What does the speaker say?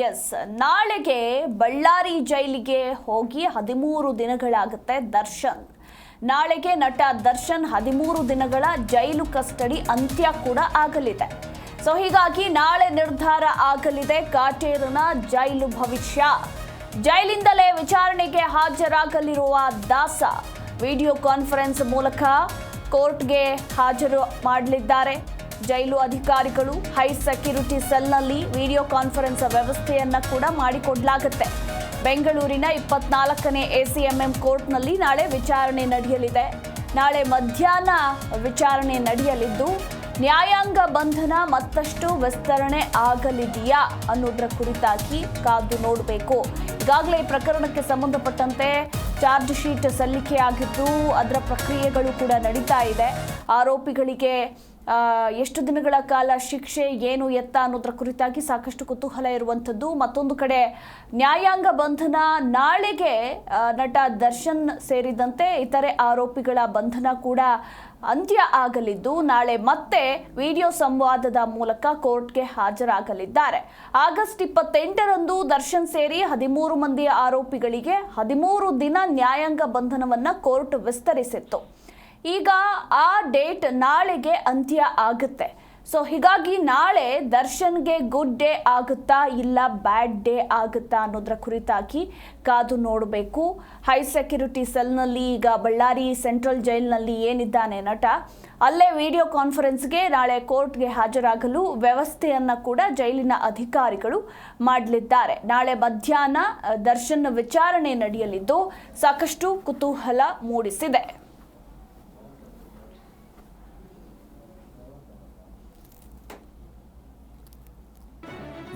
S ನಾಳೆಗೆ ಬಳ್ಳಾರಿ ಜೈಲಿಗೆ ಹೋಗಿ ಹದಿಮೂರು ದಿನಗಳಾಗುತ್ತೆ ದರ್ಶನ್. ನಾಳೆಗೆ ನಟ ದರ್ಶನ್ ಹದಿಮೂರು ದಿನಗಳ ಜೈಲು ಕಸ್ಟಡಿ ಅಂತ್ಯ ಕೂಡ ಆಗಲಿದೆ. ಸೊ ಹೀಗಾಗಿ ನಾಳೆ ನಿರ್ಧಾರ ಆಗಲಿದೆ ಕಾಟೇರನ ಜೈಲು ಭವಿಷ್ಯ. ಜೈಲಿಂದಲೇ ವಿಚಾರಣೆಗೆ ಹಾಜರಾಗಲಿರುವ ದಾಸ. ವಿಡಿಯೋ ಕಾನ್ಫರೆನ್ಸ್ ಮೂಲಕ ಕೋರ್ಟ್ಗೆ ಹಾಜರು ಮಾಡಲಿದ್ದಾರೆ. ಜೈಲು ಅಧಿಕಾರಿಗಳು ಹೈ ಸೆಕ್ಯೂರಿಟಿ ಸೆಲ್ನಲ್ಲಿ ವಿಡಿಯೋ ಕಾನ್ಫರೆನ್ಸ್ ವ್ಯವಸ್ಥೆಯನ್ನು ಕೂಡ ಮಾಡಿಕೊಡಲಾಗುತ್ತೆ. ಬೆಂಗಳೂರಿನ ಇಪ್ಪತ್ನಾಲ್ಕನೇ ಎಸಿಎಂಎಂ ಕೋರ್ಟ್ನಲ್ಲಿ ನಾಳೆ ವಿಚಾರಣೆ ನಡೆಯಲಿದೆ. ನಾಳೆ ಮಧ್ಯಾಹ್ನ ವಿಚಾರಣೆ ನಡೆಯಲಿದ್ದು, ನ್ಯಾಯಾಂಗ ಬಂಧನ ಮತ್ತಷ್ಟು ವಿಸ್ತರಣೆ ಆಗಲಿದೆಯಾ ಅನ್ನೋದರ ಕುರಿತಾಗಿ ಕಾದು ನೋಡಬೇಕು. ಈಗಾಗಲೇ ಈ ಪ್ರಕರಣಕ್ಕೆ ಸಂಬಂಧಪಟ್ಟಂತೆ ಚಾರ್ಜ್ ಶೀಟ್ ಸಲ್ಲಿಕೆಯಾಗಿದ್ದು, ಅದರ ಪ್ರಕ್ರಿಯೆಗಳು ಕೂಡ ನಡೀತಾ ಇದೆ. ಆರೋಪಿಗಳಿಗೆ ಎಷ್ಟು ದಿನಗಳ ಕಾಲ ಶಿಕ್ಷೆ, ಏನು ಎತ್ತ ಅನ್ನೋದ್ರ ಕುರಿತಾಗಿ ಸಾಕಷ್ಟು ಕುತೂಹಲ ಇರುವಂಥದ್ದು. ಮತ್ತೊಂದು ಕಡೆ, ನ್ಯಾಯಾಂಗ ಬಂಧನ ನಾಳೆಗೆ ನಟ ದರ್ಶನ್ ಸೇರಿದಂತೆ ಇತರೆ ಆರೋಪಿಗಳ ಬಂಧನ ಕೂಡ ಅಂತ್ಯ ಆಗಲಿದ್ದು, ನಾಳೆ ಮತ್ತೆ ವಿಡಿಯೋ ಸಂವಾದದ ಮೂಲಕ ಕೋರ್ಟ್ಗೆ ಹಾಜರಾಗಲಿದ್ದಾರೆ. ಆಗಸ್ಟ್ ಇಪ್ಪತ್ತೆಂಟರಂದು ದರ್ಶನ್ ಸೇರಿ ಹದಿಮೂರು ಮಂದಿ ಆರೋಪಿಗಳಿಗೆ ಹದಿಮೂರು ದಿನ ನ್ಯಾಯಾಂಗ ಬಂಧನವನ್ನು ಕೋರ್ಟ್ ವಿಸ್ತರಿಸಿತ್ತು. ಈಗ ಆ ಡೇಟ್ ನಾಳೆಗೆ ಅಂತ್ಯ ಆಗುತ್ತೆ. ಸೊ ಹೀಗಾಗಿ ನಾಳೆ ದರ್ಶನ್ಗೆ ಗುಡ್ ಡೇ ಆಗುತ್ತಾ ಇಲ್ಲ ಬ್ಯಾಡ್ ಡೇ ಆಗುತ್ತಾ ಅನ್ನೋದ್ರ ಕುರಿತಾಗಿ ಕಾದು ನೋಡಬೇಕು. ಹೈ ಸೆಕ್ಯೂರಿಟಿ ಸೆಲ್ನಲ್ಲಿ ಈಗ ಬಳ್ಳಾರಿ ಸೆಂಟ್ರಲ್ ಜೈಲ್ನಲ್ಲಿ ಏನಿದ್ದಾನೆ ನಟ, ಅಲ್ಲೇ ವಿಡಿಯೋ ಕಾನ್ಫರೆನ್ಸ್ಗೆ ನಾಳೆ ಕೋರ್ಟ್ಗೆ ಹಾಜರಾಗಲು ವ್ಯವಸ್ಥೆಯನ್ನು ಕೂಡ ಜೈಲಿನ ಅಧಿಕಾರಿಗಳು ಮಾಡಲಿದ್ದಾರೆ. ನಾಳೆ ಮಧ್ಯಾಹ್ನ ದರ್ಶನ್ ವಿಚಾರಣೆ ನಡೆಯಲಿದ್ದು ಸಾಕಷ್ಟು ಕುತೂಹಲ ಮೂಡಿಸಿದೆ.